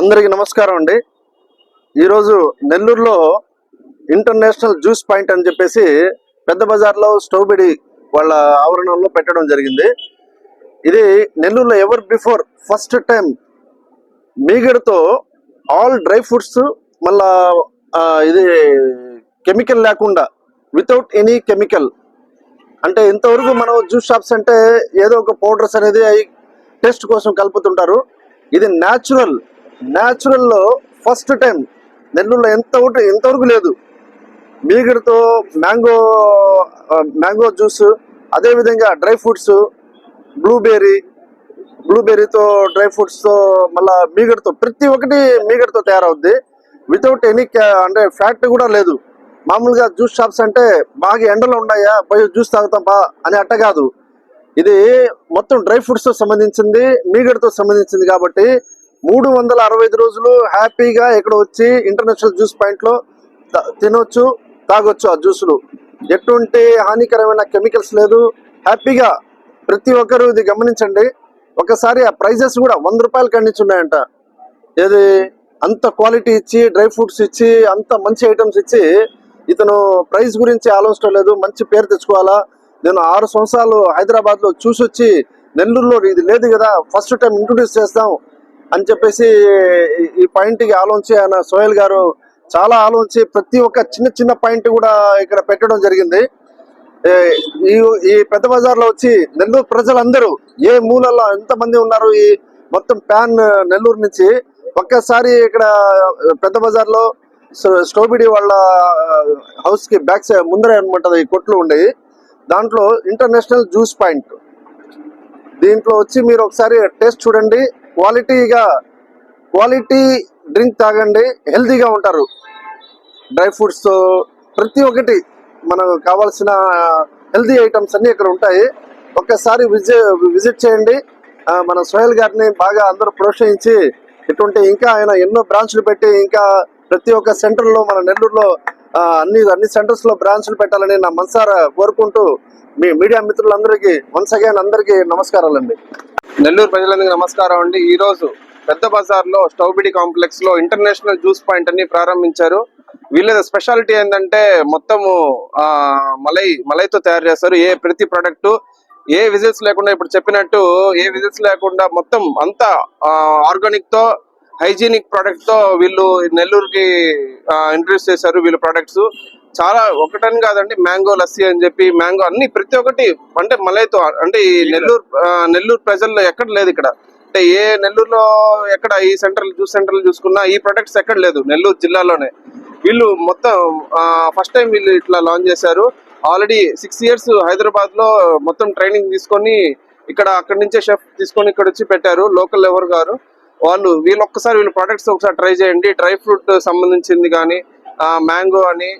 అందరికీ నమస్కారం అండి. ఈరోజు నెల్లూరులో ఇంటర్నేషనల్ జ్యూస్ పాయింట్ అని చెప్పేసి పెద్ద బజార్లో స్టౌబిడి వాళ్ళ ఆవరణంలో పెట్టడం జరిగింది. ఇది నెల్లూరులో ఎవర్ బిఫోర్ ఫస్ట్ టైం మీగడతో ఆల్ డ్రై ఫ్రూట్స్ మళ్ళా ఇది కెమికల్ లేకుండా వితౌట్ ఎనీ కెమికల్. అంటే ఇంతవరకు మనం జ్యూస్ షాప్స్ అంటే ఏదో ఒక పౌడర్స్ అనేది అవి టేస్ట్ కోసం కలుపుతుంటారు. ఇది న్యాచురల్ న్యాచురల్లో ఫస్ట్ టైం నెల్లూరులో ఎంత ఉంటే ఇంతవరకు లేదు. మీగడతో మ్యాంగో మ్యాంగో జ్యూస్ అదేవిధంగా డ్రై ఫ్రూట్స్ బ్లూబెర్రీ బ్లూబెర్రీతో డ్రై ఫ్రూట్స్తో మళ్ళా మీగడతో ప్రతి ఒక్కటి మీగడతో తయారవుద్ది. వితౌట్ ఎనీ అంటే ఫ్యాట్ కూడా లేదు. మామూలుగా జ్యూస్ షాప్స్ అంటే బాగా ఎండలో ఉన్నాయా పోయి జ్యూస్ తాగుతాం బా అని అట్ట కాదు. ఇది మొత్తం డ్రై ఫ్రూట్స్తో సంబంధించింది మీగడతో సంబంధించింది కాబట్టి మూడు వందల అరవై ఐదు రోజులు హ్యాపీగా ఇక్కడ వచ్చి ఇంటర్నేషనల్ జ్యూస్ పాయింట్లో తినొచ్చు తాగొచ్చు ఆ జ్యూసులు. ఎటువంటి హానికరమైన కెమికల్స్ లేదు. హ్యాపీగా ప్రతి ఒక్కరూ ఇది గమనించండి. ఒకసారి ఆ ప్రైజెస్ కూడా వంద రూపాయలు ఖండించి ఉన్నాయంట. ఏది అంత క్వాలిటీ ఇచ్చి డ్రై ఫ్రూట్స్ ఇచ్చి అంత మంచి ఐటమ్స్ ఇచ్చి ఇతను ప్రైస్ గురించి ఆలోచించడం లేదు. మంచి పేరు తెచ్చుకోవాలా? నేను ఆరు సంవత్సరాలు హైదరాబాద్లో చూసొచ్చి చూసి వచ్చి నెల్లూరులో ఇది లేదు కదా. ఫస్ట్ టైం ఇంట్రొడ్యూస్ చేస్తాం. అని చెప్పేసి ఈ- పాయింట్కి పాయింట్ ఆలోచించి ఆయన సోహెల్ గారు చాలా ఆలోచించి ప్రతి ఒక్క చిన్న చిన్న పాయింట్ కూడా ఇక్కడ పెట్టడం జరిగింది. ఈ ఈ పెద్ద బజార్లో వచ్చి నెల్లూరు ప్రజలందరూ ఏ మూలలో ఎంతమంది ఉన్నారు ఈ మొత్తం ప్యాన్ నెల్లూరు నుంచి? ఒక్కసారి ఇక్కడ పెద్ద బజార్లో స్టో- స్టోబిడి వాళ్ళ హౌస్కి బ్యాక్ సైడ్ ముందరే అనమాట ఈ కొట్లు ఉండేవి. దాంట్లో ఇంటర్నేషనల్ జ్యూస్ పాయింట్. దీంట్లో వచ్చి మీరు ఒకసారి టేస్ట్ చూడండి. క్వాలిటీగా క్వాలిటీ డ్రింక్ తాగండి హెల్తీగా ఉంటారు. డ్రై ఫ్రూట్స్ ప్రతి ఒక్కటి మనకు కావాల్సిన హెల్తీ ఐటమ్స్ అన్ని ఇక్కడ ఉంటాయి. ఒక్కసారి విజిట్ విజిట్ చేయండి. మన సోహెల్ గారిని బాగా అందరూ ప్రోత్సహించి ఇటువంటి ఇంకా ఆయన ఎన్నో బ్రాంచ్లు పెట్టి ఇంకా ప్రతి ఒక్క సెంటర్లో మన నెల్లూరులో అన్ని అన్ని సెంటర్స్లో బ్రాంచ్లు పెట్టాలని నా మనసారా కోరుకుంటూ మీ మీడియా మిత్రులందరికీ వన్స్ అగైన్ అందరికీ నమస్కారాలండి. నెల్లూరు ప్రజలందరికీ నమస్కారం అండి. ఈ రోజు పెద్ద బజార్లో స్టౌబిడి కాంప్లెక్స్లో ఇంటర్నేషనల్ జ్యూస్ పాయింట్ అని ప్రారంభించారు. వీళ్ళ స్పెషాలిటీ ఏంటంటే మొత్తము ఆ మలై మలైతో తయారు చేస్తారు. ఏ ప్రతి ప్రొడక్ట్ ఏ విజిల్స్ లేకుండా ఇప్పుడు చెప్పినట్టు ఏ విజిల్స్ లేకుండా మొత్తం అంతా ఆర్గానిక్తో హైజీనిక్ ప్రొడక్ట్తో వీళ్ళు నెల్లూరుకి ఇంట్రడ్యూస్ చేశారు వీళ్ళ ప్రొడక్ట్స్ చాలా ఒకటని కాదండి మ్యాంగో లస్సీ అని చెప్పి మ్యాంగో అన్ని ప్రతి ఒక్కటి అంటే మలైతో అంటే ఈ నెల్లూరు నెల్లూరు ప్రజల్లో ఎక్కడ లేదు ఇక్కడ. అంటే ఏ నెల్లూరులో ఎక్కడ ఈ సెంటర్ జ్యూస్ సెంటర్లు చూసుకున్నా ఈ ప్రొడక్ట్స్ ఎక్కడ లేదు నెల్లూరు జిల్లాలోనే. వీళ్ళు మొత్తం ఫస్ట్ టైం వీళ్ళు ఇట్లా లాంచ్ చేశారు. ఆల్రెడీ సిక్స్ ఇయర్స్ హైదరాబాద్లో మొత్తం ట్రైనింగ్ తీసుకొని ఇక్కడ అక్కడి నుంచే షెఫ్ తీసుకొని ఇక్కడ వచ్చి పెట్టారు లోకల్ ఎవరు గారు వాళ్ళు వీళ్ళు ఒక్కసారి వీళ్ళ ప్రొడక్ట్స్ ఒకసారి ట్రై చేయండి డ్రై ఫ్రూట్ సంబంధించింది కానీ మ్యాంగో అని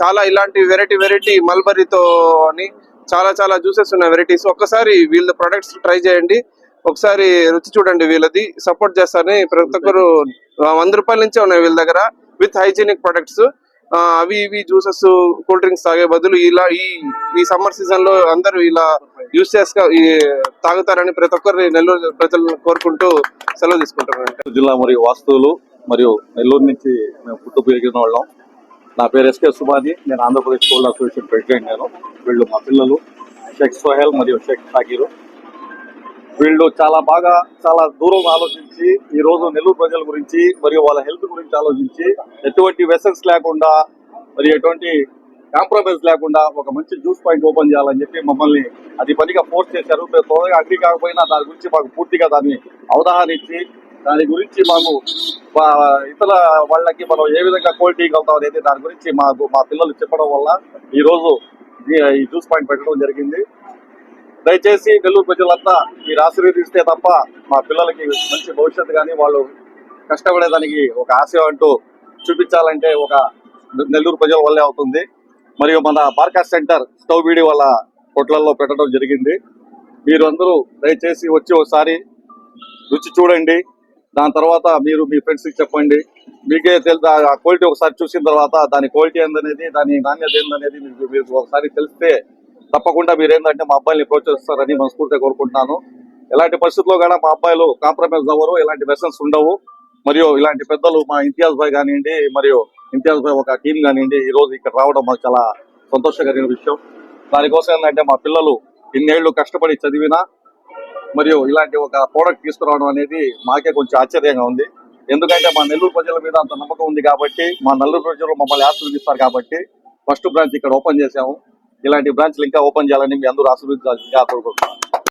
చాలా ఇలాంటి వెరైటీ వెరైటీ మల్బరీతో అని చాలా చాలా జ్యూసెస్ ఉన్నాయి వెరైటీస్. ఒక్కసారి వీళ్ళ ప్రొడక్ట్స్ ట్రై చేయండి. ఒకసారి రుచి చూడండి వీళ్ళది. సపోర్ట్ చేస్తారని ప్రతి ఒక్కరు వంద రూపాయల నుంచే ఉన్నాయి వీళ్ళ దగ్గర విత్ హైజీనిక్ ప్రొడక్ట్స్ అవి ఇవి జ్యూసెస్ కూల్ డ్రింక్స్ తాగే బదులు ఇలా ఈ ఈ సమ్మర్ సీజన్లో అందరూ ఇలా యూస్ చేస్తా ఈ తాగుతారని ప్రతి ఒక్కరు నెల్లూరు ప్రజలను కోరుకుంటూ సెలవు తీసుకుంటున్నాను. జిల్లా మరియు వాస్తువులు మరియు నెల్లూరు నుంచి మేము పుట్టు పెరిగిన వాళ్ళం. నా పేరు ఎస్కే సుబాని నేను ఆంధ్రప్రదేశ్ స్కూల్ అసోసియేషన్ ప్రెసిడెంట్ నేను. వీళ్ళు మా పిల్లలు షేక్ సోహెల్ మరియు షేక్ షాకీరు వీళ్ళు చాలా బాగా చాలా దూరం ఆలోచించి ఈ రోజు నెల్లూరు ప్రజల గురించి మరియు వాళ్ళ హెల్త్ గురించి ఆలోచించి ఎటువంటి వెసల్స్ లేకుండా మరి ఎటువంటి కాంప్రమైజ్ లేకుండా ఒక మంచి జ్యూస్ పాయింట్ ఓపెన్ చేయాలని చెప్పి మమ్మల్ని అది పనిగా ఫోర్స్ చేశారు. మేము త్వరగా అగ్రి కాకపోయినా దాని గురించి మాకు పూర్తిగా దాన్ని అవగాహన ఇచ్చి దాని గురించి మాకు ఇతర వాళ్ళకి మనం ఏ విధంగా క్వాలిటీ అనేది దాని గురించి మాకు మా పిల్లలు చెప్పడం వల్ల ఈరోజు ఈ జ్యూస్ పాయింట్ పెట్టడం జరిగింది. దయచేసి నెల్లూరు ప్రజలంతా మీరు ఆశీర్వదిస్తే తప్ప మా పిల్లలకి మంచి భవిష్యత్తు కానీ వాళ్ళు కష్టపడేదానికి ఒక ఆశ అంటూ చూపించాలంటే ఒక నెల్లూరు ప్రజల వల్లే అవుతుంది. మరియు మన బార్కాస్ సెంటర్ స్టవ్ బీడి వాళ్ళ కొట్లలో పెట్టడం జరిగింది. మీరు అందరూ దయచేసి వచ్చి ఒకసారి రుచి చూడండి. దాని తర్వాత మీరు మీ ఫ్రెండ్స్కి చెప్పండి. మీకే తెలుసు ఆ క్వాలిటీ ఒకసారి చూసిన తర్వాత దాని క్వాలిటీ ఏందనేది దాని నాణ్యత ఏందనేది మీకు మీరు ఒకసారి తెలిస్తే తప్పకుండా మీరు ఏంటంటే మా అబ్బాయిని ప్రోత్సహిస్తారని మనస్ఫూర్తిగా కోరుకుంటున్నాను. ఎలాంటి పరిస్థితుల్లో కూడా మా అబ్బాయిలు కాంప్రమైజ్ అవ్వరు ఎలాంటి వెసన్స్ ఉండవు. మరియు ఇలాంటి పెద్దలు మా ఇంతియాజ్ భాయ్ కానివ్వండి మరియు ఇంతియాజ్ భాయ్ ఒక టీం కానివ్వండి ఈ రోజు ఇక్కడ రావడం మాకు చాలా సంతోషకరమైన విషయం. దానికోసం ఏంటంటే మా పిల్లలు ఇన్నేళ్ళు కష్టపడి చదివినా మరియు ఇలాంటి ఒక ప్రోడక్ట్ తీసుకురావడం అనేది మాకే కొంచెం ఆశ్చర్యంగా ఉంది. ఎందుకంటే మా నెల్లూరు ప్రజల మీద అంత నమ్మకం ఉంది కాబట్టి మా నెల్లూరు ప్రజలు మమ్మల్ని ఆశీర్వదిస్తారు కాబట్టి ఫస్ట్ బ్రాంచ్ ఇక్కడ ఓపెన్ చేశాము. ఇలాంటి బ్రాంచ్లు ఇంకా ఓపెన్ చేయాలని మీ అందరూ ఆశీర్వదించాల్సిందిగా కోరుకుంటున్నాను